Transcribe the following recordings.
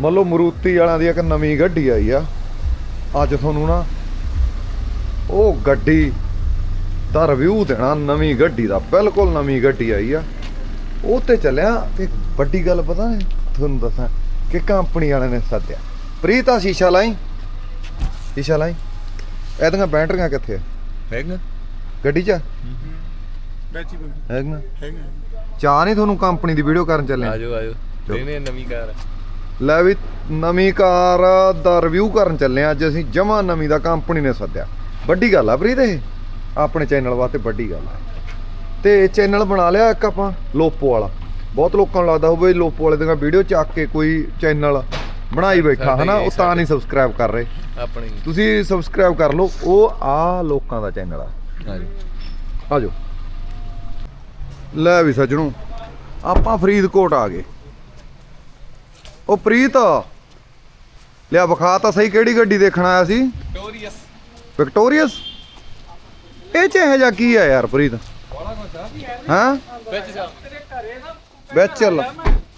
ਮੰਨ ਲਓ ਮਰੂਤੀ ਵਾਲਿਆਂ ਦੀ ਇੱਕ ਨਵੀਂ ਗੱਡੀ ਆਈ ਆ। ਅੱਜ ਤੁਹਾਨੂੰ ਨਾ ਉਹ ਗੱਡੀ ਦਾ ਰਿਵਿਊ ਦੇਣਾ ਨਵੀਂ ਗੱਡੀ ਦਾ। ਬਿਲਕੁਲ ਨਵੀਂ ਗੱਡੀ ਆਈ ਆ। ਉਹ ਤੇ ਚੱਲਿਆ ਤੇ ਵੱਡੀ ਗੱਲ ਪਤਾ ਨਹੀਂ ਤੁਹਾਨੂੰ ਦੱਸਾਂ ਕਿ ਕੰਪਨੀ ਵਾਲਿਆਂ ਨੇ ਸੱਦਿਆ। ਪ੍ਰੀਤ ਸ਼ੀਸ਼ਾ ਲਾਈ। ਸ਼ੀਸ਼ਾ ਲਾਈ। ਇਹਦੀਆਂ ਬੈਟਰੀਆਂ ਕਿੱਥੇ ਆ? ਹੈਗਾ ਗੱਡੀ 'ਚ ਬੈਚੀ ਹੈਗੀਆਂ। ਹੈਗਾ ਚਾਹ ਨਹੀਂ ਤੁਹਾਨੂੰ ਕੰਪਨੀ ਦੀ ਵੀਡੀਓ ਕਰਨ ਚੱਲੇ। ਆਜੋ ਆਜੋ। ਦੇਨੇ ਨਵੀਂ ਕਾਰ। ਲੈ ਵੀ ਨਵੀਂ ਕਾਰ ਦਾ ਰਿਵਿਊ ਕਰਨ ਚੱਲੇ ਆ ਅੱਜ ਅਸੀਂ ਜਮਾ ਨਵੀਂ ਦਾ ਕੰਪਨੀ ਨੇ ਸੱਦਿਆ। ਵੱਡੀ ਗੱਲ ਆ ਪ੍ਰੀਤ ਇਹ ਆਪਣੇ ਚੈਨਲ ਵਾਸਤੇ ਵੱਡੀ ਗੱਲ ਆ। ਤੇ ਚੈਨਲ ਬਣਾ ਲਿਆ ਇੱਕ ਆਪਾਂ ਲੋਪੋ ਵਾਲਾ। ਬਹੁਤ ਲੋਕਾਂ ਨੂੰ ਲੱਗਦਾ ਹੋਵੇ ਲੋਪੋ ਵਾਲੇ ਦੀਆਂ ਵੀਡੀਓ ਚੱਕ ਕੇ ਕੋਈ ਚੈਨਲ ਬਣਾਈ ਬੈਠਾ ਹਨਾ? ਉਹ ਤਾਂ। ਨਹੀਂ ਸਬਸਕ੍ਰਾਈਬ ਕਰ ਰਹੇ। ਆਪਣੀ। ਤੁਸੀਂ ਸਬਸਕ੍ਰਾਈਬ ਕਰ ਲਓ ਉਹ ਆ ਲੋਕਾਂ ਦਾ ਚੈਨਲ ਆ। ਆਜੋ ਆਜੋ ਲੈ ਵੀ ਸੱਜਣੋ ਆਪਾਂ ਫਰੀਦਕੋਟ ਆ ਗਏ। ਉਹ ਪ੍ਰੀਤ ਲਿਆ ਵਿਖਾ ਤਾਂ ਸਹੀ ਕਿਹੜੀ ਗੱਡੀ ਦੇਖਣ ਆਇਆ ਸੀ? ਟੋਰੀਅਸ ਵਿਕਟੋਰੀਅਸ? ਇਹ ਚ ਇਹ ਜਾ ਕੀ ਆ ਯਾਰ ਪ੍ਰੀਤ? ਹਾਂ? ਵਿੱਚ ਜਾ। ਵਿੱਚ ਚੱਲ।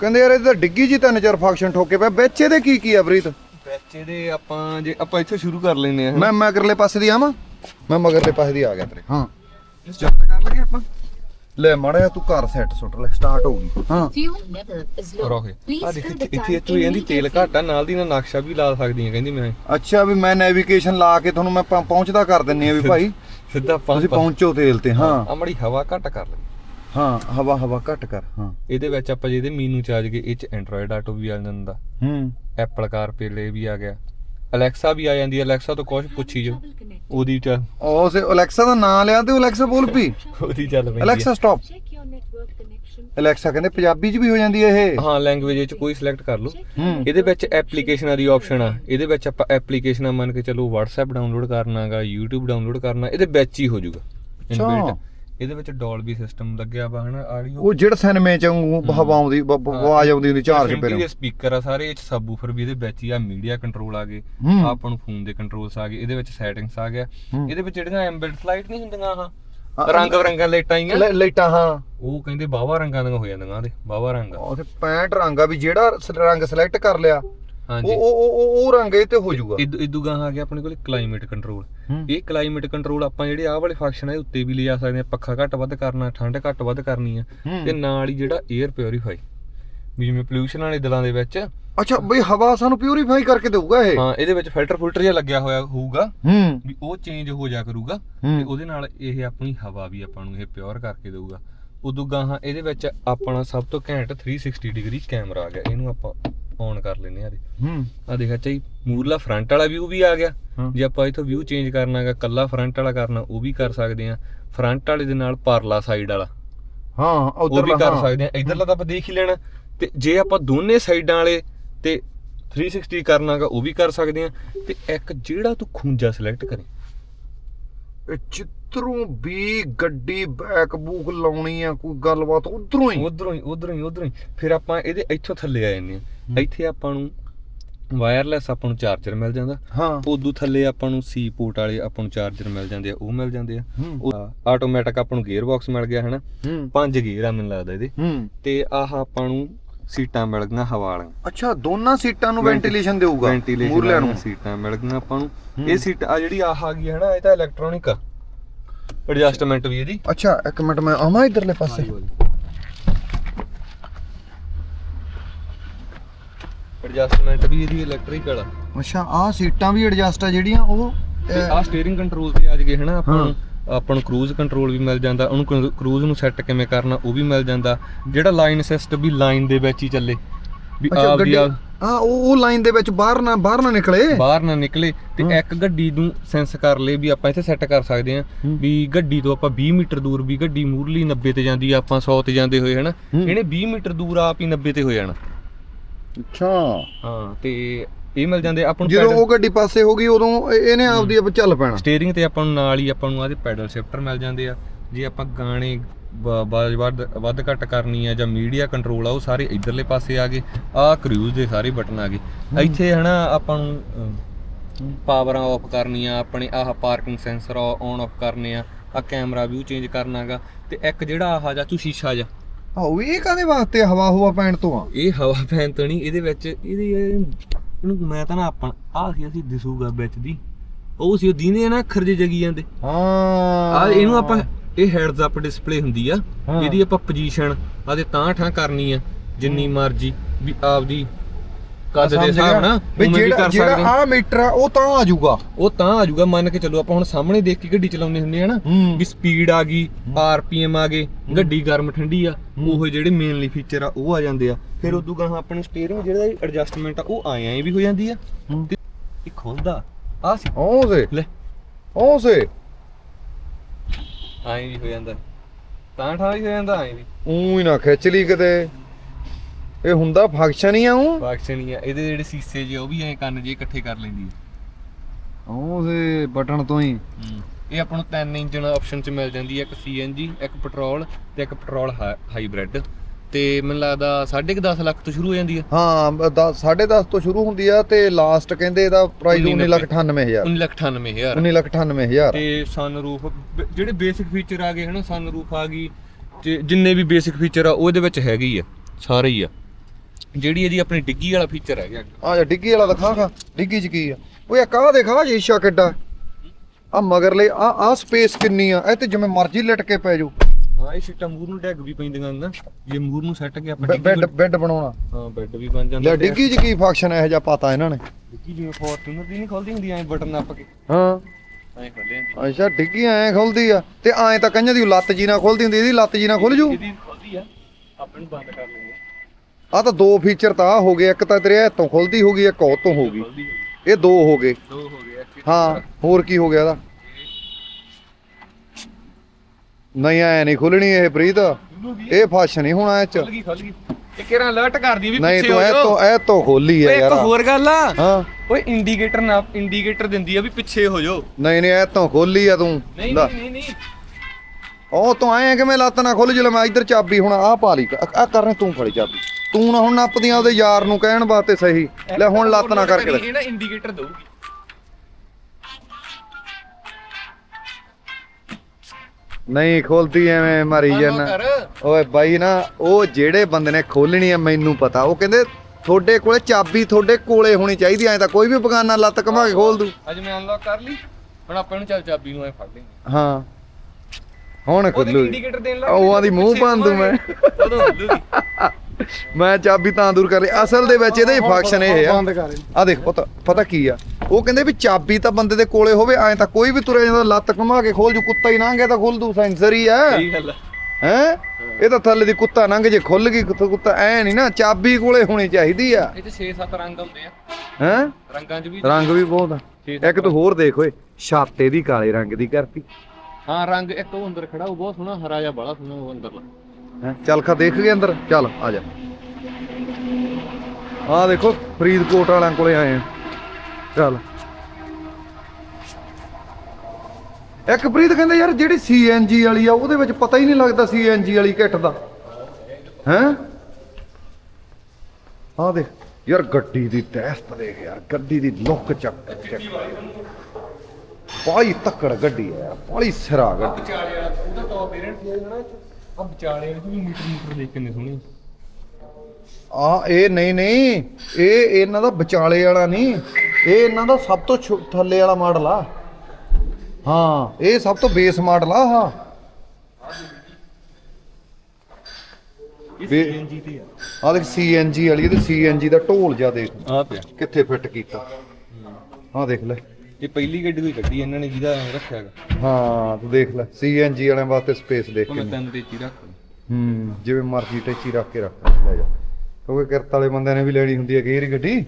ਕਹਿੰਦੇ ਯਾਰ ਇਹ ਤਾਂ ਡਿੱਗੀ ਜੀ ਤਿੰਨ ਚਾਰ ਫੰਕਸ਼ਨ ਠੋਕੇ ਪਿਆ ਵਿੱਚ ਇਹਦੇ ਕੀ ਕੀ ਆ ਪ੍ਰੀਤ? ਵਿੱਚ ਇਹਦੇ ਆਪਾਂ ਜੇ ਆਪਾਂ ਇੱਥੋਂ ਸ਼ੁਰੂ ਕਰ ਲੈਨੇ ਆ ਮੈਂ ਮਗਰਲੇ ਪਾਸੇ ਦੀ ਆਵਾਂ? ਮੈਂ ਮਗਰਲੇ ਪਾਸੇ ਦੀ ਆ ਗਿਆ ਤੇਰੇ ਹਾਂ। ਸਟਾਰਟ ਕਰ ਲਗੇ ਆਪਾਂ। ਲੈ ਮਾੜਾ ਤੂੰ ਘਰ ਸੈੱਟ ਸੁੱਟ ਲੈ ਸਟਾਰਟ ਹੋ ਗਈ। ਹਾਂ। Is low. ਰੋਕੇ Please ਆ ਦੇਖ ਇੱਥੇ ਇਹਦੀ ਤੇਲ. ਘੱਟ ਆ ਨਾਲ ਦੀ ਨਾਲ ਨਕਸ਼ਾ ਵੀ ਲਾ ਸਕਦੀਆਂ ਕਹਿੰਦੀ ਮੈਂ। ਅੱਛਾ ਵੀ ਮੈਂ ਨੈਵੀਗੇਸ਼ਨ ਲਾ ਕੇ ਤੁਹਾਨੂੰ ਮੈਂ ਪਹੁੰ- ਪਹੁੰਚਦਾ ਕਰ ਦਿੰਨੀ ਆ ਵੀ ਭਾਈ। ਸਿੱਧਾ ਪੰਪ ਤੁਸੀਂ ਪਹੁੰਚੋ ਤੇਲ ਤੇ ਹਾਂ। ਆ ਮੜੀ ਹਵਾ ਘੱਟ ਕਰ ਲਈ ਹਾਂ ਹਵਾ ਹਵਾ ਘੱਟ ਕਰ ਹਾਂ। ਇਹਦੇ ਵਿੱਚ ਆਪਾਂ ਜਿਹਦੇ ਮੀਨੂ ਚ ਆ ਜਗੇ ਇਹ ਚ ਐਂਡਰੋਇਡ ਆਟੋ ਵੀ ਆ ਜਾਂਦਾ। ਹੂੰ। ਐਪਲ ਕਾਰਪਲੇ ਵੀ ਆ ਗਿਆ। ਅਲੈਕਸਾ ਵੀ ਆ ਜਾਂਦੀ ਹੈ ਅਲੈਕਸਾ ਤੋਂ ਕੁਝ ਪੁੱਛੀ ਜੋ ਉਹਦੀ ਚ ਉਹ ਸੇ ਅਲੈਕਸਾ ਦਾ ਨਾਂ ਲਿਆ ਤੇ ਅਲੈਕਸਾ ਬੋਲ ਪਈ। ਉਹਦੀ ਚੱਲ ਪੈਂਦੀ ਅਲੈਕਸਾ ਸਟਾਪ. ਅਲੈਕਸਾ ਕਹਿੰਦੇ ਪੰਜਾਬੀ 'ਚ ਵੀ ਹੋ ਜਾਂਦੀ ਹੈ ਇਹ। ਹਾਂ ਲੈਂਗੁਏਜ ਵਿੱਚ ਕੋਈ ਸਿਲੈਕਟ ਕਰ ਲਓ। ਇਹਦੇ ਵਿੱਚ ਐਪਲੀਕੇਸ਼ਨਾਂ ਦੀ ਆਪਸ਼ਨ ਆ। ਇਹਦੇ ਵਿੱਚ ਆਪਾਂ ਐਪਲੀਕੇਸ਼ਨਾਂ ਮੰਨ ਕੇ ਚੱਲੋ WhatsApp ਡਾਊਨਲੋਡ ਕਰਨਾਗਾ YouTube ਡਾਊਨਲੋਡ ਕਰਨਾ ਇਹਦੇ ਵਿੱਚ ਹੀ ਹੋ ਜਾਊਗਾ। ਅੱਛਾ। ਇਹਦੇ ਵਿੱਚ ਡੋਲਬੀ ਸਿਸਟਮ ਲੱਗਿਆ ਵਾ ਹਨਾ ਆਡੀਓ ਉਹ ਜਿਹੜਾ ਸਿਨੇਮੇ 'ਚ ਊਂ ਹਵਾ ਆਉਂਦੀ ਬ- ਬ- ਆਵਾਜ਼ ਆਉਂਦੀ ਹੁੰਦੀ ਚਾਰ ਚ ਪਹਿਲਾਂ ਸਪੀਕਰ ਆ ਸਾਰੇ ਇਹ ਚ ਸਬਵੂਫਰ ਵੀ ਇਹਦੇ ਵਿੱਚ ਹੀ ਆ ਮੀਡੀਆ ਕੰਟਰੋਲ ਆ ਗਏ ਹੂੰ। ਆਹ ਆਪਾਂ ਨੂੰ ਫੋਨ ਦੇ ਕੰਟਰੋਲਸ ਆ ਗਏ ਇਹਦੇ ਵਿੱਚ ਸੈਟਿੰਗਸ ਆ ਗਿਆ। ਹੂੰ। ਇਹਦੇ ਵਿੱਚ ਜਿਹੜੀਆਂ ਐਮਬੈਡਡ ਲਾਈਟ ਨਹੀਂ ਹੁੰਦੀਆਂ ਆਹ ਰੰਗ ਬਰੰਗਾਂ ਲਾਈਟਾਂ ਆਈਆਂ। ਲੈ- ਲਾਈਟਾਂ ਹਾਂ। ਉਹ ਕਹਿੰਦੇ ਬਾਵਾ ਰੰਗਾਂ ਦੀਆਂ ਹੋ ਜਾਂਦੀਆਂ ਉਹਦੇ ਬਾਵਾ ਰੰਗ। ਉਹ ਤੇ 65 ਰੰਗ ਆ ਵੀ ਜਿਹੜਾ ਸ- ਰੰਗ ਸਿਲੈਕਟ ਕਰ ਲਿਆ ਹਾਂਜੀ। ਉਹ ਉਹ- ਉਹ ਉਹ ਰੰਗ ਇਹ ਤੇ ਹੋ ਜਾਊਗਾ। ਇਦੋਂ ਇਦੋਂ ਗਾਂ ਆ ਗਿਆ ਆਪਣੇ ਕੋਲ ਕਲਾਈਮੇਟ ਕੰਟਰੋਲ ਹੂੰ। ਇਹ ਕਲਾਈਮੇਟ ਕੰਟਰੋਲ ਆਪਾਂ ਜਿਹੜੇ ਆਹ ਵਾਲੇ ਫੰਕਸ਼ਨ ਇਹ ਉੱਤੇ ਵੀ ਲਿਜਾ ਸਕਦੇ ਆ। ਪੱਖਾ ਘੱਟ ਵੱਧ ਕਰਨਾ ਠੰਡ ਘੱਟ ਵੱਧ ਕਰਨੀ ਆ। ਹੂੰ। ਤੇ ਨਾਲ ਹੀ ਜਿਹੜਾ 에ਅਰ ਪਿਉਰੀਫਾਈ ਵੀ ਜਿਵੇਂ ਪੋਲੂਸ਼ਨ ਵਾਲੇ ਦਿਲਾਂ ਦੇ ਵਿੱਚ। ਅੱਛਾ ਬਈ ਹਵਾ ਸਾਨੂੰ ਪਿਊਰੀਫਾਈ ਕਰਕੇ ਦੇਊਗਾ ਇਹ? ਹਾਂ ਇਹਦੇ ਵਿੱਚ ਫਿਲਟਰ ਫਿਲਟਰ ਜਿਹਾ ਲੱਗਿਆ ਹੋਇਆ ਹੋਊਗਾ। ਹੂੰ। ਵੀ ਉਹ ਚੇਂਜ ਹੋ ਜਾ ਕਰੂਗਾ। ਹੂੰ। ਤੇ ਉਹਦੇ ਨਾਲ ਇਹ ਆਪਣੀ ਹਵਾ ਵੀ ਆਪਾਂ ਨੂੰ ਇਹ ਪਿਓਰ ਕਰਕੇ ਦੇਊਗਾ। ਉਦੋਂ ਗਾਹਾਂ ਇਹਦੇ ਵਿੱਚ ਆਪਣਾ ਸਭ ਤੋਂ ਘੈਂਟ 360 ਡਿਗਰੀ ਕੈਮਰਾ ਆ ਗਿਆ। ਇਹਨੂੰ ਆਪਾਂ ਔਨ ਕਰ ਲੈਨੇ ਆ ਦੇ ਹੂੰ। ਆ ਦੇਖ ਅੱਛਾ ਜੀ ਮੂਰਲਾ ਫਰੰਟ ਵਾਲਾ ਵਿਊ ਵੀ ਆ ਗਿਆ। ਜੇ ਆਪਾਂ ਇਥੋਂ ਵਿਊ ਚੇਂਜ ਕਰਨਾਗਾ ਕੱਲਾ ਫਰੰਟ ਵਾਲਾ ਕਰਨਾ ਉਹ ਵੀ ਕਰ ਸਕਦੇ ਆ ਫਰੰਟ ਵਾਲੇ ਦੇ ਨਾਲ ਪਰਲਾ ਸਾਈਡ ਵਾਲਾ। ਹਾਂ ਉਹ ਉਧਰ ਵੀ ਕਰ ਸਕਦੇ ਆ ਇਧਰਲਾ ਤਾਂ ਆਪਾਂ ਦੇਖ ਹੀ ਲੈਣਾ। ਤੇ ਜੇ ਆਪਾਂ ਦੋਨੇ ਸਾਈਡਾਂ ਵਾਲੇ ਤੇ 360 ਕਰਨਾਗਾ ਉਹ ਵੀ ਕਰ ਸਕਦੇ ਆ ਤੇ ਇੱਕ ਜਿਹੜਾ ਤੂੰ ਖੁੰਝਾ ਸਿਲੈਕਟ ਕਰੇ। ਚਿੱਤਰੋਂ ਵੀ ਗੱਡੀ ਬੈਕ ਬੂਕ ਲਾਉਣੀ ਆ ਕੋਈ ਗੱਲਬਾਤ ਉਧਰੋਂ ਹੀ। ਉਧਰੋਂ ਹੀ ਉਧਰੋਂ ਹੀ ਉਧਰੋਂ ਹੀ। ਫਿਰ ਆਪਾਂ ਇਹਦੇ ਇੱਥੋਂ ਥੱਲੇ ਆ ਜਾਂਦੇ ਆ ਇੱਥੇ ਆਪਾਂ ਨੂੰ ਵਾਇਰਲੈਸ ਆਪਾਂ ਨੂੰ ਚਾਰਜਰ ਮਿਲ ਜਾਂਦਾ। ਹਾਂ। ਉਦੋਂ ਥੱਲੇ ਆਪਾਂ ਨੂੰ ਸੀ ਪੋਰਟ ਵਾਲੇ ਆਪਾਂ ਨੂੰ ਚਾਰਜਰ ਮਿਲ ਜਾਂਦੇ ਆ ਉਹ ਮਿਲ ਜਾਂਦੇ ਆ। ਹੂੰ। ਆਟੋਮੈਟਿਕ ਆਪਾਂ ਨੂੰ ਗੇਅਰ ਬਾਕਸ ਮਿਲ ਗਿਆ ਹਨਾ? ਪੰਜ ਗੇਅਰ ਆ ਮੈਨੂੰ ਲੱਗਦਾ ਇਹਦੇ। ਤੇ ਆਹ ਆਪਾਂ ਨੂੰ ਸੀਟਾਂ ਮਿਲ ਗਈਆਂ ਹਵਾ ਵਾਲੀਆਂ ਅੱਛਾ ਦੋਨਾਂ ਸੀਟਾਂ ਨੂੰ ਵੈਂਟੀਲੇਸ਼ਨ ਦੇਊਗਾ ਮੂਹਰਲਿਆਂ ਨੂੰ? ਸੀਟਾਂ ਮਿਲ ਗਈਆਂ ਆਪਾਂ ਨੂੰ। ਇਹ ਸੀਟ ਆ ਜਿਹੜੀ ਆਹ ਆ ਗਈ ਹੈ ਨਾ ਇਹ ਤਾਂ ਇਲੈਕਟ੍ਰੋਨਿਕ ਆ। ਐਡਜਸਟਮੈਂਟ ਵੀ ਇਹਦੀ ਅੱਛਾ ਇੱਕ ਮਿੰਟ ਮੈਂ ਆਵਾਂ ਇਧਰਲੇ ਪਾਸੇ? ਐਡਜਸਟਮੈਂਟ ਵੀ ਇਹਦੀ ਇਲੈਕਟ੍ਰੀਕਲ ਆ। ਅੱਛਾ ਆਹ ਸੀਟਾਂ ਵੀ ਐਡਜਸਟ ਆ ਜਿਹੜੀਆਂ ਉਹ ਆਹ ਸਟੀਅਰਿੰਗ ਕੰਟਰੋਲ ਤੇ ਆ ਜਗੇ ਹਨਾ ਆਪਾਂ। ਨੂੰ। ਆਪਾਂ ਨੂੰ ਕਰੂਜ਼ ਕੰਟਰੋਲ ਵੀ ਮਿਲ ਜਾਂਦਾ ਉਹਨੂੰ ਕਰੂਜ਼ ਨੂੰ ਸੈੱਟ ਕਿਵੇਂ ਕਰਨਾ ਉਹ ਵੀ ਮਿਲ ਜਾਂਦਾ। ਜਿਹੜਾ ਲਾਈਨ ਅਸਿਸਟ ਵੀ ਲਾਈਨ ਦੇ ਵਿੱਚ ਹੀ ਚੱਲੇ। ਵੀ ਆਪ ਦੀ ਆਪ ਆ ਉਹ ਉਹ ਲਾਈਨ ਦੇ ਵਿੱਚ ਬਾਹਰ ਨਾ ਬਾਹਰ ਨਾ ਨਿਕਲੇ। ਬਾਹਰ ਨਾ ਨਿਕਲੇ ਤੇ। ਇੱਕ ਗੱਡੀ ਨੂੰ ਸੈਂਸ ਕਰ ਲੇ ਵੀ ਆਪਾਂ ਇੱਥੇ ਸੈੱਟ ਕਰ ਸਕਦੇ ਆ। ਵੀ ਗੱਡੀ ਤੋਂ ਆਪਾਂ 20 ਮੀਟਰ ਦੂਰ ਵੀ ਗੱਡੀ ਮੂਰਲੀ 90 ਤੇ ਜਾਂਦੀ ਆ ਆਪਾਂ 100 ਤੇ ਜਾਂਦੇ ਹੋਏ ਹਨਾ। ਇਹਨੇ 20 ਮੀਟਰ ਦੂਰ ਆਪ ਹੀ 90 ਤੇ ਹੋ ਜਾਣਾ। ਅੱਛਾ। ਹਾਂ ਤੇ ਇਹ ਮਿਲ ਜਾਂਦੇ ਆਪਾਂ ਨੂੰ ਜਦੋਂ ਉਹ ਗੱਡੀ ਪਾਸੇ ਹੋ ਗਈ ਉਦੋਂ ਇਹ- ਇਹਨੇ ਆਪਦੀ ਆਪ ਚੱਲ ਪੈਣਾ। ਸਟੀਅਰਿੰਗ ਤੇ ਆਪਾਂ ਨੂੰ ਨਾਲ ਹੀ ਆਪਾਂ ਨੂੰ ਆਦੇ ਪੈਡਲ ਸ਼ਿਫਟਰ ਮਿਲ ਜਾਂਦੇ ਆ। ਜੇ ਆਪਾਂ ਗਾਣੇ ਵੱਧ ਵੱਧ ਘੱਟ ਕਰਨੀ ਆ ਜਾਂ ਮੀਡੀਆ ਕੰਟਰੋਲ ਆ ਉਹ ਸਾਰੇ ਇਧਰਲੇ ਪਾਸੇ ਆ ਗਏ ਆਹ ਕਰੂਜ਼ ਦੇ ਸਾਰੇ ਬਟਨ ਆ ਗਏ। ਇੱਥੇ ਹਨਾ ਆਪਾਂ ਨੂੰ ਪਾਵਰਾਂ ਆਫ ਕਰਨੀਆਂ ਆਪਣੇ ਆਹ ਪਾਰਕਿੰਗ ਸੈਂਸਰ ਆਨ ਆਫ ਕਰਨੇ ਆ ਆ ਕੈਮਰਾ ਵਿਊ ਚੇਂਜ ਕਰਨਾਗਾ ਤੇ ਇੱਕ ਜਿਹੜਾ ਆਹ ਜਾ ਤੂੰ ਸ਼ੀਸ਼ਾ ਜਾ। ਆਹ ਇਹ ਕਾਦੇ ਵਾਸਤੇ ਹਵਾ ਹਵਾ ਪੈਣ ਤੋਂ ਆ? ਇਹ ਹਵਾ ਫੈਨ ਤੋਂ ਨਹੀਂ ਇਹਦੇ ਵਿੱਚ ਇਹਦੀ ਇਹ- ਇਹਨੂੰ ਮੈਂ ਤਾਂ ਨਾ ਆਪਣ ਆਹ ਸੀ ਅਸੀਂ ਦਿਸੂਗਾ ਵਿੱਚ ਦੀ। ਉਹ ਸੀ ਉਹ ਦੀਨੇ ਨਾ ਅੱਖਰ ਜੇ ਜਗੀ ਜਾਂਦੇ। ਹਾਂ। ਆ ਇਹਨੂੰ ਆਪਾਂ ਇਹ ਹੈਡਸ ਅਪ ਡਿਸਪਲੇ ਹੁੰਦੀ ਆ ਹਾਂ। ਇਹਦੀ ਆਪਾਂ ਪੋਜੀਸ਼ਨ ਆਦੇ ਤਾਂ ਠਾਂ ਕਰਨੀ ਆ ਜਿੰਨੀ ਮਰਜ਼ੀ ਵੀ ਆਪਦੀ ਕੱਦ ਦੇ ਹਿਸਾਬ। ਨਾਲ ਵੀ ਉਵੇਂ ਵੀ ਜਿਹੜਾ ਕਰ ਸਕਦੇ ਜਿਹੜਾ ਆ। ਆ ਮੀਟਰ ਆ ਉਹ ਤਾਂ ਆ ਜਾਊਗਾ। ਉਹ ਤਾਂ ਆ ਜਾਊਗਾ ਮੰਨ ਕੇ ਚੱਲੋ ਆਪਾਂ ਹੁਣ ਸਾਹਮਣੇ ਦੇਖ ਕੇ ਗੱਡੀ ਚਲਾਉਂਦੇ ਹੁੰਦੇ ਆ ਨਾ ਹੂੰ। ਵੀ ਸਪੀਡ ਆ ਗਈ ਆਰਪੀਐਮ ਆ ਗਏ ਗੱਡੀ ਗਰਮ ਠੰਡੀ ਆ ਉਹ ਜਿਹੜੇ ਮੇਨਲੀ ਫੀਚਰ ਆ ਉਹ ਆ ਜਾਂਦੇ ਆ। ਫਿਰ ਉਦੋਂ ਗਾਹਾਂ ਆਪਣੇ ਸਟੀਅਰਿੰਗ ਜਿਹੜਾ ਐਡਜਸਟਮੈਂਟ ਆ ਉਹ ਆਏ ਆਏ ਵੀ ਹੋ ਜਾਂਦੀ ਆ। ਹੂੰ। ਤੇ ਇਹ ਖੁੱਲਦਾ। ਆ ਸੀ। ਉਹ ਸੇ। ਲੈ। ਉਹ ਸੇ। ਆਏ ਵੀ ਹੋ ਜਾਂਦਾ। ਤਾਂ ਠਾਂ ਵੀ ਹੋ ਜਾਂਦਾ ਆਏ ਵੀ। ਊਂ ਹੀ ਨਾ ਖਿੱਚ ਲਈ ਕਿਤੇ। ਇਹ ਹੁੰਦਾ ਫੰਕਸ਼ਨ ਹੀ ਆ ਊਂ। ਬਾਕਸਣੀ ਆ। ਇਹਦੇ ਜਿਹੜੇ ਸੀਸੇ ਜੇ ਉਹ ਵੀ ਐ ਕੰਨ ਜੇ ਇਕੱਠੇ ਕਰ ਲੈਂਦੀ ਆ। ਉਹ ਸੇ ਬਟਨ ਤੋਂ ਹੀ। ਇਹ ਆਪਾਂ ਨੂੰ ਤਿੰਨ ਇੰਜਨ ਆਪਸ਼ਨ ਚ ਮਿਲ ਜਾਂਦੀ ਹੈ ਇੱਕ ਸੀਐਨਜੀ ਇੱਕ ਪੈਟਰੋਲ ਤੇ ਇੱਕ ਪੈਟਰੋਲ ਹਾਈਬ੍ਰਿਡ ਤੇ ਮੈਨੂੰ ਲੱਗਦਾ 10.5 ਲੱਖ ਤੋਂ ਸ਼ੁਰੂ ਹੋ ਜਾਂਦੀ ਹੈ ਹਾਂ 10.5 ਤੋਂ ਸ਼ੁਰੂ ਹੁੰਦੀ ਆ ਤੇ ਲਾਸਟ ਕਹਿੰਦੇ ਇਹਦਾ ਪ੍ਰਾਈਸ 19 1998000 19,98,000 1998000 ਤੇ ਸਨਰੂਫ ਜਿਹੜੇ ਬੇਸਿਕ ਫੀਚਰ ਆ ਗਏ ਹਨਾ ਸਨਰੂਫ ਆ ਗਈ ਤੇ ਜਿੰਨੇ ਵੀ ਬੇਸਿਕ ਫੀਚਰ ਆ ਉਹਦੇ ਵਿੱਚ ਹੈਗੇ ਆ ਸਾਰੇ ਹੀ ਆ। ਜਿਹੜੀ ਇਹਦੀ ਆਪਣੀ ਡਿੱਗੀ ਵਾਲਾ ਫੀਚਰ ਹੈਗਾ। ਆ ਜਾ ਡਿੱਗੀ ਵਾਲਾ ਦਿਖਾ ਖਾ ਡਿੱਗੀ ਚ ਕੀ ਆ? ਓਏ ਕਾਹ ਦੇਖਾ ਸ਼ੀਸ਼ਾ ਕਿੱਡਾ। ਆ ਮਗਰਲੇ ਆ ਆ ਸਪੇਸ ਕਿੰਨੀ ਆ? ਇਹ ਤੇ ਜਿਵੇਂ ਮਰਜ਼ੀ ਲਟ ਕੇ ਪੈ ਜਾਓ ਹਾਂ ਇਹ ਸੀਟਾਂ ਮੂਰ ਨੂੰ ਡੈਗ ਵੀ ਪੈਂਦੀਆਂ ਨਾ ਜੇ ਮੂਰ ਨੂੰ ਸੈੱਟ ਕੇ ਆਪਾਂ ਬੈ- ਡਿੱਗੀ ਬੈੱਡ ਬਣ- ਬੈੱਡ ਬਣਾਉਣਾ। ਹਾਂ ਬੈੱਡ ਵੀ ਬਣ ਜਾਂਦਾ ਲੈ ਡਿੱਗੀ ਚ ਕੀ ਫੰਕਸ਼ਨ ਇਹੋ ਜਿਹਾ ਪਤਾ ਇਹਨਾਂ ਨੇ? ਡਿੱਗੀ ਜਿਵੇਂ ਫੋਰਚੂਨਰ ਦੀ ਨਹੀਂ ਖੁੱਲਦੀ ਹੁੰਦੀ ਐ ਬਟਨ ਨੱਪ ਕੇ। ਹਾਂ। ਐਂ ਖੁੱਲੇ ਜਾਂਦੀ ਅੱਛਾ ਡਿੱਗੀ ਐ ਖੁੱਲਦੀ ਆ। ਤੇ ਐਂ ਤਾਂ ਕਈਆਂ ਦੀ ਲੱਤ ਜੀ ਨਾਲ ਖੁੱਲਦੀ ਹੁੰਦੀ ਇਹਦੀ ਲੱਤ ਜੀ ਨਾਲ ਖੁੱਲ ਜੂ? ਇਹਦੀ ਖੁੱਲਦੀ ਆ ਆਪਾਂ ਨੂੰ ਬੰਦ ਕਰ ਲੈਂਦੇ ਆ। ਤਾਂ ਦੋ ਫੀਚਰ ਤਾਂ ਆ ਹੋ ਗਏ ਇੱਕ ਤਾਂ ਤੇਰੇ ਹੱਥੋਂ ਖੁੱਲਦੀ ਹੋ ਗਈ ਇੱਕ ਉਹ ਤੋਂ ਹੋ ਗਈ। ਖੁੱਲਦੀ ਹੋਈ। ਇਹ ਦੋ ਹੋ ਗਏ। ਦੋ ਹੋ ਗਏ ਇੱਕ ਹਾਂ ਹੋਰ ਕੀ ਹੋ ਗਿਆ ਇਹਦਾ? ਨਹੀਂ ਐ ਨਹੀਂ ਖੁੱਲਣੀ ਇਹ ਪ੍ਰੀਤ। ਇਹ ਫਾਸ਼ ਨਹੀਂ ਹੋਣਾ ਇਹ ਚ। ਖੁੱਲ ਗਈ ਖੁੱਲ ਗਈ ਇਹ ਕਿਹੜਾ ਅਲਰਟ ਕਰਦੀ ਵੀ ਨਹੀਂ ਪਿੱਛੇ ਤੂੰ ਹੋ ਇਹ ਜਾਓ। ਤੋਂ ਇਹ ਤੋਂ ਖੋਲੀ ਆ ਓਏ ਇੱਕ ਯਾਰ। ਹੋਰ ਗੱਲ ਆ। ਹਾਂ। ਓਏ ਇੰਡੀਕੇਟਰ ਨਾ ਇੰਡੀਕੇਟਰ ਦਿੰਦੀ ਆ ਵੀ ਪਿੱਛੇ ਹੋ ਜਾਓ। ਨਹੀਂ ਨਹੀਂ ਇਹ ਤੋਂ ਖੋਲੀ ਆ ਤੂੰ। ਨਹੀਂ ਲੈ, ਨਹੀਂ ਨਹੀਂ ਨਹੀਂ। ਉਹ ਤੋਂ ਆਏ ਕਿਵੇਂ ਲੱਤ ਨਾ ਖੁੱਲ ਜਲੇ ਮੈਂ ਇੱਧਰ ਚਾਬੀ ਹੁਣ ਆਹ ਪਾ ਲਈ। ਆ ਕਰਨੇ ਤੂੰ ਫੜੀ ਚਾਬੀ। ਤੂੰ ਨਾ ਹੁਣ ਨੱਪਦੀਆਂ ਉਹਦੇ ਯਾਰ ਨੂੰ ਕਹਿਣ ਵਾਸਤੇ ਸਹੀ। ਲੈ ਹੁਣ ਲੱਤ ਨਾ ਕਰਕੇ। ਇਹ ਨਾ ਇੰਡੀਕੇਟਰ ਦਊਗੀ। ਨਹੀਂ ਖੋਲਦੀ ਐਵੇਂ ਮਾਰੀ ਜਾਨਾ ਓਏ ਬਾਈ ਨਾ ਉਹ ਜਿਹੜੇ ਬੰਦੇ ਨੇ ਖੋਲਣੀ ਆ ਮੈਨੂੰ ਪਤਾ। ਉਹ ਕਹਿੰਦੇ ਤੁਹਾਡੇ ਕੋਲੇ ਚਾਬੀ ਤੁਹਾਡੇ ਕੋਲੇ ਹੋਣੀ ਚਾਹੀਦੀ ਐ ਤਾਂ ਕੋਈ ਵੀ ਬਗਾਨਾ ਲੱਤ ਘਮਾ ਕੇ ਖੋਲ ਦੂ। ਅੱਜ ਮੈਂ ਅਨਲੌਕ ਕਰ ਲਈ ਹੁਣ ਆਪਾਂ ਨੂੰ ਚੱਲ ਚਾਬੀ ਨੂੰ ਐ ਫੜ ਲਈ ਹਾਂ। ਹੁਣ ਖੁੱਲੂ ਇੰਡੀਕੇਟਰ ਦੇਣ ਲੱਗ ਉਹ ਆਂਦੀ ਮੂੰਹ ਬੰਦ ਦੂੰ ਮੈਂ। ਮੈਂ ਚਾਬੀ ਤਾਂ ਦੂਰ ਕਰ ਲਈ। ਅਸਲ ਦੇ ਵਿੱਚ ਇਹਦੇ ਫੰਕਸ਼ਨ ਇਹ ਆ। ਆ ਦੇਖ ਪਤਾ ਪਤਾ ਕੀ ਆ? ਉਹ ਕਹਿੰਦੇ ਵੀ ਚਾਬੀ ਤਾਂ ਬੰਦੇ ਦੇ ਕੋਲੇ ਹੋਵੇ ਐਂ ਤਾਂ ਕੋਈ ਵੀ ਤੁਰੇ ਜਾਂਦਾ ਲੱਤ ਘੁਮਾ ਕੇ ਖੋਲ ਜੂ ਕੁੱਤਾ ਹੀ ਲੰਘ ਗਿਆ ਤਾਂ ਖੁੱਲ ਦੂ ਸੈਂਸਰ ਹੀ ਆ। ਸਹੀ ਗੱਲ ਆ। ਹੈ? ਇਹ ਤਾਂ ਥੱਲੇ ਦੀ ਕੁੱਤਾ ਲੰਘ ਜੇ ਖੁੱਲ ਗਈ ਕੁੱਤਾ ਕੁੱਤਾ ਐ ਨਹੀਂ ਨਾ ਚਾਬੀ ਕੋਲੇ ਹੋਣੀ ਚਾਹੀਦੀ ਆ। ਇਹ 'ਚ 6-7 ਰੰਗ ਹੁੰਦੇ ਆ। ਹੈ? ਰੰਗਾਂ 'ਚ ਵੀ ਰੰਗ ਵੀ ਬਹੁਤ ਆ। ਇੱਕ ਤੂੰ ਹੋਰ ਦੇਖ ਓਏ ਛਾਤੇ ਦੀ ਕਾਲੇ ਰੰਗ ਦੀ ਕਰਤੀ। ਹਾਂ ਰੰਗ ਇੱਕ ਉਹ ਅੰਦਰ ਖੜਾ ਉਹ ਬਹੁਤ ਸੋਹਣਾ ਹਰਾ ਜਿਹਾ ਬੜਾ ਸੋਹਣਾ ਉਹ ਅੰਦਰਲਾ ਹੈਂ? ਚੱਲ ਖਾ ਦੇਖ ਗਏ ਅੰਦਰ ਚੱਲ ਆ ਜਾ। ਆ ਦੇਖੋ ਫਰੀਦਕੋਟ ਵਾਲਿਆਂ ਕੋਲੇ ਆਏ ਆ। ਚੱਲ। ਇੱਕ ਪ੍ਰੀਤ ਕਹਿੰਦਾ ਯਾਰ ਜਿਹੜੀ ਸੀਐਨਜੀ ਵਾਲੀ ਆ ਉਹਦੇ ਵਿੱਚ ਪਤਾ ਹੀ ਨਹੀਂ ਲੱਗਦਾ ਸੀਐਨਜੀ ਵਾਲੀ ਕਿੱਟ ਦਾ। ਹੈਂ? ਆ ਦੇਖ ਯਾਰ ਗੱਡੀ ਦੀ ਦਹਿਸ਼ਤ ਦੇਖ ਯਾਰ ਗੱਡੀ ਦੀ ਲੁੱਕ ਚੱਕ ਚੱਕ ਬਾਈ ਤੱਕੜ ਗੱਡੀ ਹੈ ਬਾਲੀ ਸਿਰਾ ਗੱਡੀ। ਵਿਚਾਲੇ ਵਾਲਾ ਉਹਦਾ ਟੌਪ ਵੇਰੀਐਂਟ ਸੀ ਨਾ ਆ ਵਿਚਾਲੇ ਵਿੱਚ ਵੀ ਮੀਟਰ ਮੀਟਰ ਦੇਖ ਕਿੰਨੇ ਸੋਹਣੇ ਆ। ਇਹ ਨਹੀਂ ਨਹੀਂ ਇਹ ਇਹਨਾਂ ਦਾ ਵਿਚਾਲੇ ਵਾਲਾ ਨਹੀਂ। ਇਹ ਇਹਨਾਂ ਦਾ ਸਭ ਤੋਂ ਛੋ- ਥੱਲੇ ਵਾਲਾ ਮਾਡਲ ਆ। ਹਾਂ ਇਹ ਸਭ ਤੋਂ ਬੇਸ ਮਾਡਲ ਆ ਹਾਂ। ਇਹ ਵੀ- ਸੀਐਨਜੀ ਤੇ ਆ। ਆ ਦੇਖ ਸੀਐਨਜੀ ਵਾਲੀ ਸੀਐਨਜੀ ਦਾ ਢੋਲ ਜਿਹਾ ਦੇਖ। ਆ। ਪਿਆ ਕਿੱਥੇ ਫਿੱਟ ਕੀਤਾ। ਹਾਂ ਦੇਖ ਲੈ। ਇਹ ਪਹਿਲੀ ਗੱਡੀ ਕੋਈ ਕੱਢੀ ਇਹਨਾਂ ਨੇ ਜਿਹਦਾ ਰੱਖਿਆ ਹੈਗਾ ਹਾਂ ਤੂੰ ਦੇਖ ਲੈ। ਸੀਐਨਜੀ ਵਾਲਿਆਂ ਵਾਸਤੇ ਸਪੇਸ ਦੇਖ ਕੇ। ਤਿੰਨ ਤੇ ਚੀ ਰੱਖ ਹੂੰ ਜਿਵੇਂ ਮਰਜ਼ੀ ਟੈਚੀ ਰੱਖ ਕੇ ਰੱਖ ਲੈ ਜਾ। ਕਿਉਂਕਿ ਕਿਰਤ ਵਾਲੇ ਬੰਦਿਆਂ ਨੇ ਵੀ ਲੈਣੀ ਹੁੰਦੀ ਹੈ ਵਾਰੀ ਗੱਡੀ।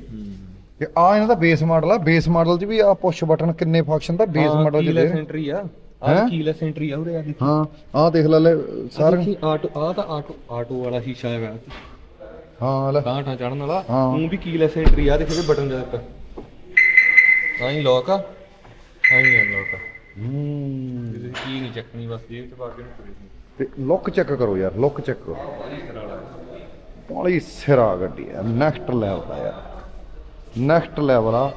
ਤੇ ਆ ਇਹਨਾਂ ਦਾ ਬੇਸ ਮਾਡਲ ਆ। ਬੇਸ ਮਾਡਲ 'ਚ ਵੀ ਆ ਪੁਸ਼ ਬਟਨ ਕਿੰਨੇ ਫੰਕਸ਼ਨ ਦਾ ਬੇਸ ਮਾਡਲ 'ਚ ਕੀਲੈਸ ਦੇ ਐਂਟਰੀ ਆ। ਹੈਂ? ਆ ਕੀਲੈਸ ਐਂਟਰੀ ਆ ਉਰੇ ਆ ਦੇਖੀ। ਹਾਂ ਆ ਦੇਖ ਲੈ ਲੈ ਸਾਰਾ ਸਾਰੇ ਆਟੋ ਆ ਤਾਂ ਆਟੋ ਆਟੋ ਵਾਲਾ ਸ਼ੀਸ਼ਾ ਹੈਗਾ। ਹਾਂ ਲੈ। ਤਾਂ ਠਾਂ ਚੜਨ ਵਾਲਾ। ਹਾਂ। ਉਹ ਵੀ ਕੀਲੈਸ ਐਂਟਰੀ ਆ ਦੇਖੋ ਬਟਨ ਜਿਹਾ ਇੱਕ ਤਾਂ ਹੀ ਲੋਕ ਆ। ਤਾਂ ਹੀ ਅਨਲੌਕ ਆ। ਹੂੰ। 'ਚ ਕੀ ਨਹੀਂ ਚੱਕਣੀ ਬਸ ਜੇਬ ਚ ਪਾ ਕੇ ਨੂੰ ਕਰੀ ਤੇ ਲੁੱਕ ਚੈੱਕ ਕਰੋ ਯਾਰ ਲੁੱਕ ਚੈੱਕ ਕਰੋ। ਬੜੀ ਸਿਰਾ ਗੱਡੀ ਆ ਨੈਕਸਟ ਲੈਵਲ ਦਾ ਯਾਰ। ਨੈਕਸਟ ਲੈਵਲ ਆ।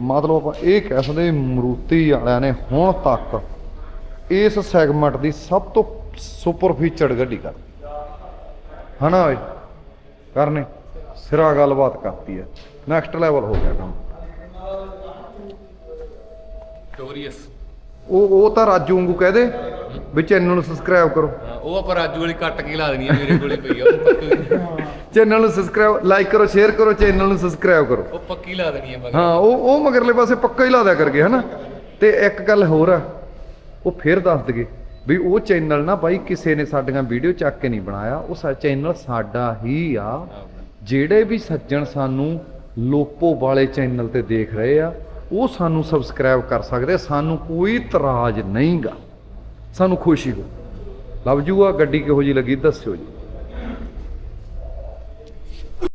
ਮਤਲਬ ਆਪਾਂ ਇਹ ਕਹਿ ਸਕਦੇ ਮਰੂਤੀ ਵਾਲਿਆਂ ਨੇ ਹੁਣ ਤੱਕ ਇਸ ਸੈਗਮੈਂਟ ਦੀ ਸਭ ਤੋਂ ਸੁਪਰ ਫੀਚਰਡ ਗੱਡੀ ਕਰ ਹਨਾ ਓਏ ਕਰਨੇ। ਸਿਰਾ ਗੱਲਬਾਤ ਕਰਤੀ ਹੈ ਨੈਕਸਟ ਲੈਵਲ ਹੋ ਗਿਆ ਕੰਮ। ਟੋਰੀਅਸ ਉਹ ਉਹ ਤਾਂ ਰਾਜੂ ਵਾਂਗੂ ਕਹਦੇ ਵੀ ਚੈਨਲ ਨੂੰ ਸਬਸਕ੍ਰਾਈਬ ਕਰੋ। ਉਹ ਆਪਾਂ ਰਾਜੂ ਵਾਲੀ ਕੱਟ ਕੇ ਲਾ ਦੇਣੀ ਆ ਮੇਰੇ ਕੋਲੇ ਪਈ ਆ ਉਹ ਪੱਕੀ ਚੈਨਲ ਨੂੰ ਸਬਸਕ੍ਰਾਈਬ ਲਾਈਕ ਕਰੋ ਸ਼ੇਅਰ ਕਰੋ ਚੈਨਲ ਨੂੰ ਸਬਸਕ੍ਰਾਈਬ ਕਰੋ। ਉਹ ਪੱਕੀ ਲਾ ਦੇਣੀ ਆ ਮਗਰ। ਹਾਂ ਉਹ ਉਹ ਮਗਰਲੇ ਪਾਸੇ ਪੱਕਾ ਹੀ ਲਾ ਦਿਆ ਕਰਗੇ ਹਨਾ? ਤੇ ਇੱਕ ਗੱਲ ਹੋਰ ਆ ਉਹ ਫੇਰ ਦੱਸ ਦਗੇ ਵੀ ਉਹ ਚੈਨਲ ਨਾ ਬਾਈ ਕਿਸੇ ਨੇ ਸਾਡੀਆਂ ਵੀਡੀਓ ਚੱਕ ਕੇ ਨਹੀਂ ਬਣਾਇਆ ਉਹ ਸਾ ਚੈਨਲ ਸਾਡਾ ਹੀ ਆ। ਜਿਹੜੇ ਵੀ ਸੱਜਣ ਸਾਨੂੰ ਲੋਪੋ ਵਾਲੇ ਚੈਨਲ ਤੇ ਦੇਖ ਰਹੇ ਆ ਉਹ ਸਾਨੂੰ ਸਬਸਕ੍ਰਾਈਬ ਕਰ ਸਕਦੇ। ਸਾਨੂੰ ਕੋਈ ਇਤਰਾਜ਼ ਨਹੀਂਗਾ। ਸਾਨੂੰ ਖੁਸ਼ੀ ਹੋ ਲਵ ਜੂ ਆ ਗੱਡੀ ਕਿਹੋ ਜੀ ਲੱਗੀ ਦੱਸਿਓ ਜੀ।